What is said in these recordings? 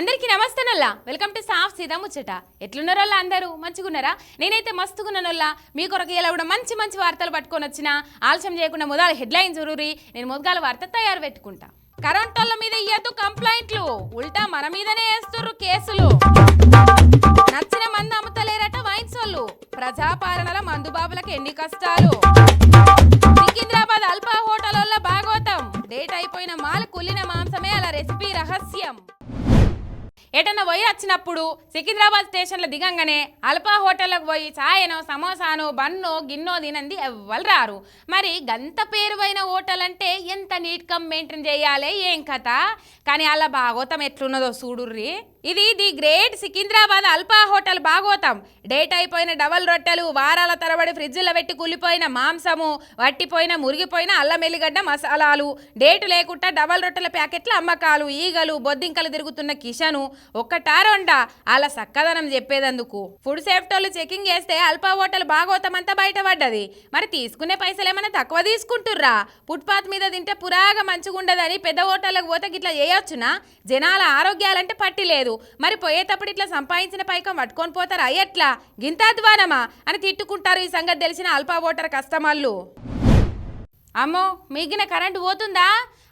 అందరికీ నమస్తేనల్లా. Welcome to సాఫ్ సీదా ముచ్చట. ఎట్లున్నారోళ్ళ అందరూ? మంచిగున్నారా? నేనైతే మస్తుగున్నానోళ్ళ. మీ కొరకు ఇలా కూడా మంచి మంచి వార్తలు పట్టుకొని వచ్చిన ఆలస్యం చేయకుండా మొదలు హెడ్లైన్ జరూరి నేను మొదగాల వార్త తయారు పెట్టుకుంటా. కరెంట్ వాళ్ళ మీద ఇయ్యద్దు కంప్లైంట్లు. ఉల్టా మన మీదనే వేస్తుర్రు కేసులు. నచ్చిన మంది అమ్ముతలేరట వైన్స్ వాళ్ళు. ప్రజాపాలనల మందుబాబులకు ఎన్ని కష్టాలు? ఎటన్నా పోయి వచ్చినప్పుడు సికింద్రాబాద్ స్టేషన్లో దిగంగానే అల్పా హోటల్కి పోయి చాయనో సమోసానో బన్నో గిన్నో తినంది ఎవ్వరు రారు. మరి గంత పేరువైన హోటల్ అంటే ఎంత నీట్గా మెయింటైన్ చేయాలి ఏం కథ? కానీ అలా భాగోతం ఎట్లున్నదో చూడుర్రి. ఇది the great Secunderabad Alpha hotel భాగోతం. Date అయిపోయిన డబల్ రొట్టెలు వారాల తరబడి ఫ్రిడ్జ్లో పెట్టి కుళ్ళిపోయిన మాంసము వట్టిపోయిన మురిగిపోయిన అల్లం ఎల్లిగడ్డ మసాలాలు. డేటు లేకుండా డబల్ రొట్టెల ప్యాకెట్ల అమ్మకాలు ఈగలు బొద్దింకలు తిరుగుతున్న కిషను ఒక్కటారొండా అలా సక్కదనం చెప్పేదందుకు. ఫుడ్ సేఫ్టీ చెకింగ్ చేస్తే అల్పా హోటల్ భాగోతం అంతా బయటపడ్డది. మరి తీసుకునే పైసలు ఏమైనా తక్కువ తీసుకుంటుర్రా? ఫుట్పాత్ మీద తింటే పురాగా మంచిగుండదని పెద్ద హోటళ్ళకు పోతే గిట్లా చేయొచ్చునా? జనాల ఆరోగ్యాలంటే పట్టి లేదు. మరి పోయేటప్పుడు ఇట్లా సంపాదించిన పైకం పట్టుకొని పోతారా? ఎట్లా? గింతాధ్వానమా అని తిట్టుకుంటారు ఈ సంగతి తెలిసిన అల్పా ఓటర్ కస్టమర్లు. అమ్మో మిగిన కరెంటు పోతుందా?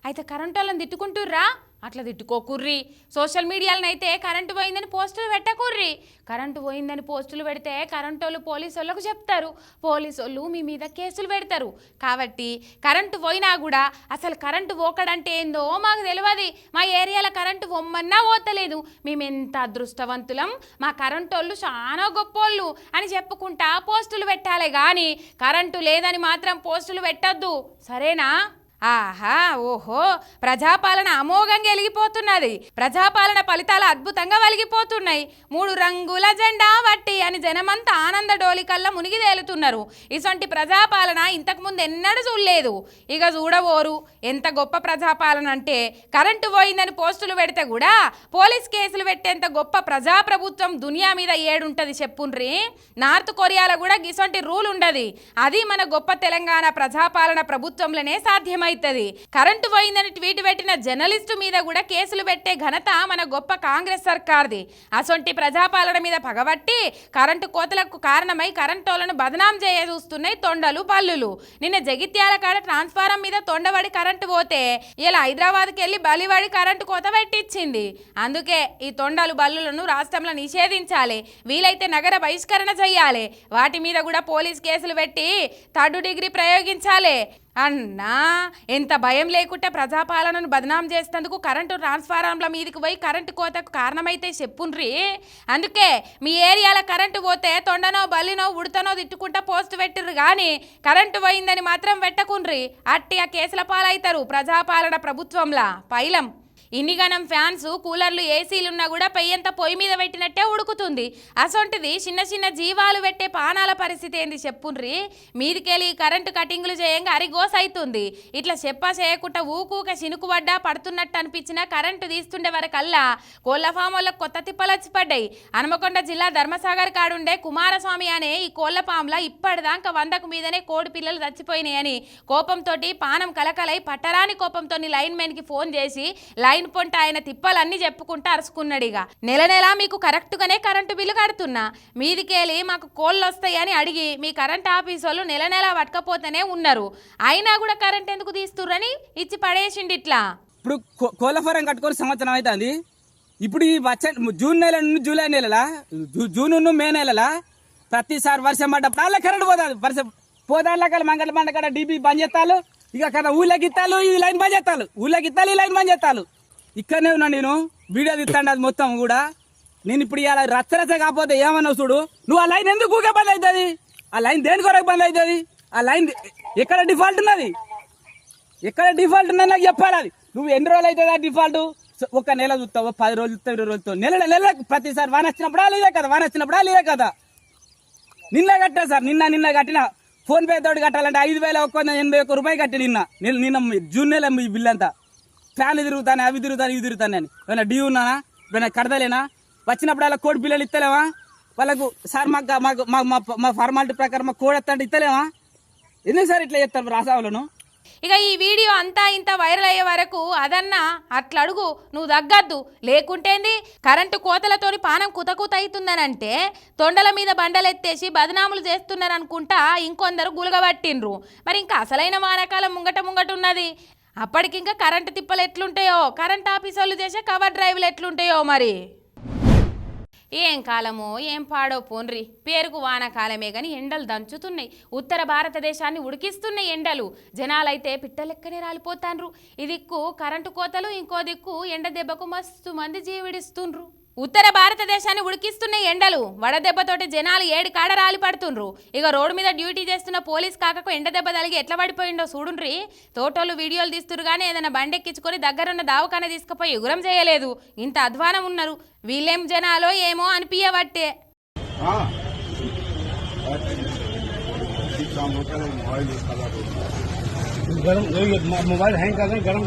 అయితే కరెంటు వాళ్ళని తిట్టుకుంటుర్రా? అట్లా తిట్టుకోకుర్రి సోషల్ మీడియాలనైతే కరెంటు పోయిందని పోస్టులు పెట్టకుర్రి కరెంటు పోయిందని పోస్టులు పెడితే కరెంటు వాళ్ళు పోలీసు వాళ్ళకు చెప్తారు. పోలీసు వాళ్ళు మీ మీద కేసులు పెడతారు. కాబట్టి కరెంటు పోయినా కూడా అసలు కరెంటు పోకడంటే ఏందో మాకు తెలియదు మా ఏరియాలో కరెంటు పొమ్మన్నా పోతలేదు. మేము ఎంత అదృష్టవంతులం. మా కరెంటు వాళ్ళు చాలా గొప్పోళ్ళు అని చెప్పుకుంటా పోస్టులు పెట్టాలి కానీ కరెంటు లేదని మాత్రం పోస్టులు పెట్టద్దు. సరేనా? ఆహా ఓహో ప్రజాపాలన అమోఘంగా వెలిగిపోతున్నది ప్రజాపాలన ఫలితాలు అద్భుతంగా వెలిగిపోతున్నాయి. మూడు రంగుల జెండా వట్టి అని జనమంతా ఆనంద డోలికల్లా మునిగి తేలుతున్నారు. ఇటువంటి ప్రజాపాలన ఇంతకుముందు ఎన్నడూ చూడలేదు. ఇక చూడవోరు ఎంత గొప్ప ప్రజాపాలన అంటే కరెంటు పోయిందని పోస్టులు పెడితే కూడా పోలీస్ కేసులు పెట్టేంత గొప్ప ప్రజాప్రభుత్వం దునియా మీద ఏడుంటది చెప్పుండ్రి. నార్త్ కొరియాలో కూడా ఇసొంటి రూల్ ఉండదు. అది మన గొప్ప తెలంగాణ ప్రజాపాలన ప్రభుత్వంలోనే సాధ్యమై సాధ్యమవుతుంది కరెంటు పోయిందని ట్వీట్ పెట్టిన జర్నలిస్టు మీద కూడా కేసులు పెట్టే ఘనత మన గొప్ప కాంగ్రెస్ సర్కార్ది. అసొంటి ప్రజాపాలన మీద పగబట్టి కరెంటు కోతలకు కారణమై కరెంటోలను బదనాం చేయ చూస్తున్నాయి తొండలు పల్లులు. నిన్న జగిత్యాల కాడ ట్రాన్స్ఫారం మీద తొండబడి కరెంటు పోతే ఇలా హైదరాబాద్కి వెళ్ళి బలివాడి కరెంటు కోత పెట్టించింది అందుకే ఈ తొండలు బల్లులను రాష్ట్రంలో నిషేధించాలి. వీలైతే నగర బహిష్కరణ చేయాలి వాటి మీద కూడా పోలీస్ కేసులు పెట్టి థర్డ్ డిగ్రీ ప్రయోగించాలి. అన్నా ఎంత భయం లేకుండా ప్రజాపాలనను బదనాం చేసేందుకు కరెంటు ట్రాన్స్ఫారంల మీదకి పోయి కరెంటు కోతకు కారణమైతే చెప్పుండ్రి. అందుకే మీ ఏరియాలో కరెంటు పోతే తొండనో బల్లినో ఉడతనో తిట్టుకుంటా పోస్ట్ పెట్టిర్రు కానీ కరెంటు పోయిందని మాత్రం పెట్టకుండ్రి అట్టి ఆ కేసుల పాలవుతారు ప్రజాపాలన ప్రభుత్వంలా. పైలం. ఇన్నిగనం ఫ్యాన్స్ కూలర్లు ఏసీలు ఉన్నా కూడా పెయ్యంత పొయ్యి మీద పెట్టినట్టే ఉడుకుతుంది. అసొంటిది చిన్న చిన్న జీవాలు పెట్టే పానాల పరిస్థితి ఏంది చెప్పుండ్రి? మీదికెళ్ళి కరెంటు కటింగ్లు చేయంగా అరిగోస్ అవుతుంది ఇట్లా చెప్పా చేయకుండా ఊకూక చినుకుపడ్డా పడుతున్నట్టు అనిపించినా కరెంటు తీస్తుండే వరకల్లా కోళ్ళ ఫామ్ వల్ల కొత్త తిప్పలచ్చి పడ్డాయి. హనుమకొండ జిల్లా ధర్మసాగర్ కాడుండే కుమారస్వామి అనే ఈ కోళ్ళ ఫామ్లా ఇప్పటిదాకా వందకు మీదనే కోడి పిల్లలు చచ్చిపోయినాయని కోపంతో పానం కలకలై పట్టరాని కోపంతో లైన్ మెన్కి ఫోన్ చేసి లైన్ పొంట ఆయన తిప్పలన్నీ చెప్పుకుంటూ అరుచుకున్నాడు ఇక నెల నెల మీకు కరెక్ట్గానే కరెంటు బిల్లు కడుతున్నా. మీదికెళ్ళి మాకు కోళ్ళు వస్తాయని అడిగి మీ కరెంట్ ఆఫీస్ వాళ్ళు నెల నెల పట్టకపోతేనే ఉన్నారు. అయినా కూడా కరెంట్ ఎందుకు తీస్తుర్రని ఇచ్చి పడేసిండి ఇట్లా ఇప్పుడు కోళ్ళఫారం కోళ్ళ ఫారం కట్టుకొని సంవత్సరం అవుతుంది ఇప్పుడు ఈ వచ్చే జూన్ నెల నుండి జూలై నెలలా జూ- జూన్ నుండి మే నెలలా ప్రతిసారి వర్షం పడ్డప్పుడు అలా కరెంట్ పోతుంది. వర్షం పోదాళ్ళ మంగళ మండ కాడ డీబీ బంద్ చేస్తాలు ఇక కదా ఊళ్ళకి ఇత్తాలు ఈ లైన్ బంద్ చేస్తాలు ఊళ్ళకి ఇత్తాలు ఈ లైన్ బంద్ చేస్తాలు ఇక్కడనే ఉన్నా నేను. వీడియో తీస్తాను అది మొత్తం కూడా. నేను ఇప్పుడు ఇలా రచ్చరచ్చ కాకపోతే ఏమన్నావు చూడు? నువ్వు ఆ లైన్ ఎందుకు ఊకే బంద్ అవుతుంది? ఆ లైన్ దేని కొరకు బంద్ అవుతుంది? ఆ లైన్ ఎక్కడ డిఫాల్ట్ ఉన్నది? ఎక్కడ డిఫాల్ట్ ఉన్నది నాకు చెప్పాలి అది. నువ్వు ఎన్ని రోజులు అవుతుంది ఆ డిఫాల్ట్? ఒక నెల చూస్తావు పది రోజులు చూస్తావు ఇరవై రోజులు నెల నెల ప్రతిసారి వాన వచ్చినప్పుడా లేదే కదా? వాన వచ్చినప్పుడా లేదే కదా? నిన్న కట్టా సార్ నిన్న నిన్న కట్టిన. ఫోన్పే తోటి కట్టాలంటే ఐదు వేల ఒక్క వంద ఎనభై ఒక్క రూపాయలు కట్టి నిన్న. నిన్న జూన్ నెల మీ బిల్ అంతా ఫ్యాన్లు తిరుగుతాను అవి తిరుగుతాను ఇవి తిరుగుతాను నేను ఏమైనా డ్యూ ఉన్నానా? ఏమైనా కడతలేనా? వచ్చినప్పుడు అలా కోడి పిల్లలు ఇస్తలేవా వాళ్ళకు సార్ మాకు మాకు మా మా- ఫార్మాలిటీ ప్రకారం మా కోడి ఎత్తంటే ఇస్తలేవా ఎందుకు సార్ ఇట్లా చెప్తారు రాసావులను? ఇక ఈ వీడియో అంతా ఇంత వైరల్ అయ్యే వరకు అదన్నా అట్లా అడుగు నువ్వు తగ్గద్దు. లేకుంటేంది కరెంటు కోతలతోని పానం కుతకుత అవుతుందనంటే తొండల మీద బండలు ఎత్తేసి బదనాములు చేస్తున్నారు అనుకుంటా ఇంకొందరు గులగబట్టిండ్రు. మరి ఇంకా అసలైన వానాకాలం ముంగట ముంగట ఉన్నది. అప్పటికింకా కరెంటు తిప్పలు ఎట్లుంటాయో? కరెంట్ ఆఫీస్ వాళ్ళు చేసే కవర్ డ్రైవ్లు ఎట్లుంటాయో మరి? ఏం కాలమో ఏం పాడో పోన్రి. పేరుకు వానాకాలమే గాని ఎండలు దంచుతున్నాయి. ఉత్తర భారతదేశాన్ని ఉడికిస్తున్నాయి ఎండలు. జనాలైతే పిట్టలెక్కనే రాలిపోతాన్రు. ఈ దిక్కు కరెంటు కోతలు ఇంకో దిక్కు ఎండ దెబ్బకు మస్తు మంది జీవిడిస్తుండ్రు. ఉత్తర భారతదేశాన్ని ఉడికిస్తున్న ఎండలు వడదెబ్బతోటి జనాలు ఏడు కాడ రాలి పడుతుండ్రు. ఇక రోడ్డు మీద డ్యూటీ చేస్తున్న పోలీస్ కాకకు ఎండదెబ్బ తలిగి ఎట్లా పడిపోయిండో చూడుండ్రి. తోటోళ్ళు వీడియోలు తీస్తురు కానీ ఏదైనా బండెక్కించుకొని దగ్గరున్న దావకాన తీసుకుపోయి ఉగ్రం చేయలేదు. ఇంత అధ్వానం ఉన్నారు. వీళ్ళేం జనాలో ఏమో అనిపించబట్టే మొబైల్ హ్యాంగ్ కాదని గరం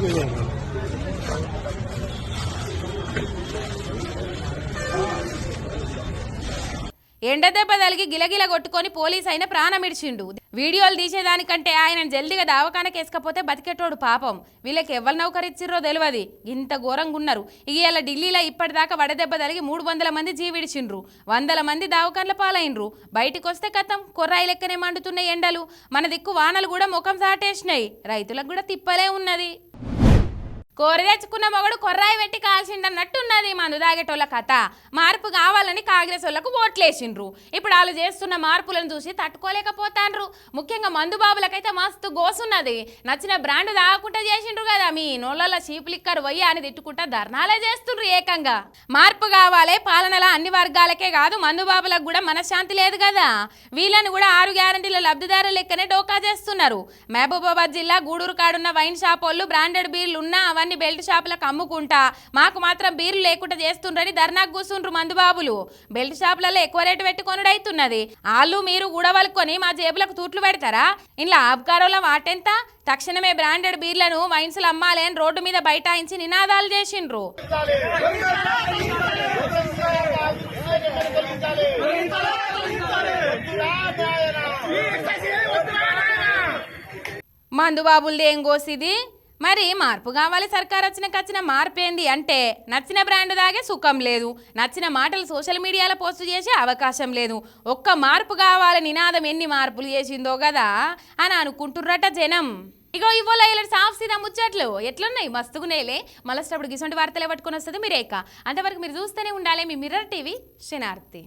దెబ్బ తలిగి గిలగిల కొట్టుకొని పోలీస్ అయిన ప్రాణమిడిచిండు వీడియోలు తీసేదానికంటే ఆయన జల్దిగా దావకానకి వేసుకపోతే బతికేటోడు పాపం. వీళ్ళకి ఎవరు నౌకరిచ్చిర్రో తెలియదు ఇంత ఘోరంగా ఉన్నారు. ఇక ఇలా ఢిల్లీలో ఇప్పటిదాకా వడదెబ్బ తలిగి మూడు వందల మంది జీవిడిచిండ్రు. వందల మంది దావకాన్ల పాలైనరు బయటికి వస్తే కథం కొర్రాయి లెక్కనే మండుతున్న ఎండలు. మన దిక్కు వానలు కూడా ముఖం సాటేసినాయి. రైతులకు కూడా తిప్పలే ఉన్నది. కోరి తెచ్చుకున్న మొగడు కొర్రాయి పెట్టి కాల్చిండన్నట్టున్నది మందు తాగేటోళ్ళ కథ. మార్పు కావాలని కాంగ్రెస్ వాళ్ళకు ఓట్లేసిండ్రు. ఇప్పుడు వాళ్ళు చేస్తున్న మార్పులను చూసి తట్టుకోలేకపోతాండ్రు. ముఖ్యంగా మందు బాబులకైతే మస్తు గోసున్నది. నచ్చిన బ్రాండ్ తాగకుండా చేసిండ్రు కదా మీ. నోళ్ళ చీప్ లిక్కర్ వయ్య అని తిట్టుకుంటా ధర్నాలే చేస్తుండ్రు ఏకంగా. మార్పు కావాలి పాలనల అన్ని వర్గాలకే కాదు మందు బాబులకు కూడా మనశ్శాంతి లేదు కదా. వీళ్ళని కూడా ఆరు గ్యారంటీల లబ్ధిదారుల లెక్కనే డోకా చేస్తున్నారు. మహబూబాబాద్ జిల్లా గూడూరు కాడున్న వైన్ షాప్ వాళ్ళు బ్రాండెడ్ బీర్లు ఉన్నా అవన్నీ బెల్ట్ షాపులకు అమ్ముకుంటా. మాకు మాత్రం బీర్లు లేకుండా చేస్తుండ్రని ధర్నాకు కూర్చుండ్రు మందుబాబులు. బెల్ట్ షాపులలో ఎక్కువ రేటు పెట్టుకొనుడు అవుతున్నది వాళ్ళు మీరు ఉడవలుకొని మా జేబులకు తూట్లు పెడతారా? ఇలా ఆబ్కారోల వాటెంత? తక్షణమే బ్రాండెడ్ బీర్లను వైన్స్లు అమ్మాలి అని రోడ్డు మీద బైఠాయించి నినాదాలు చేసిండ్రు. మందుబాబులది ఏం కోసిది మరి మార్పు కావాలి సర్కార్ వచ్చినాక వచ్చిన మార్పు ఏంది అంటే నచ్చిన బ్రాండ్ దాగే సుఖం లేదు. నచ్చిన మాటలు సోషల్ మీడియాలో పోస్ట్ చేసే అవకాశం లేదు. ఒక్క మార్పు కావాలి నినాదం ఎన్ని మార్పులు చేసిందో కదా అని అనుకుంటుర్రట జనం. ఇగో ఇవ్వాల ఇలా సాఫ్ సీదా ముచ్చట్లు. ఎట్లున్నాయి? మస్తుగునేలే మళ్ళీ గిసొంటి వార్తలే పట్టుకొని వస్తుంది మీరేక. అంతవరకు మీరు చూస్తూనే ఉండాలి మీ మిర్రర్ టీవీ శనార్థి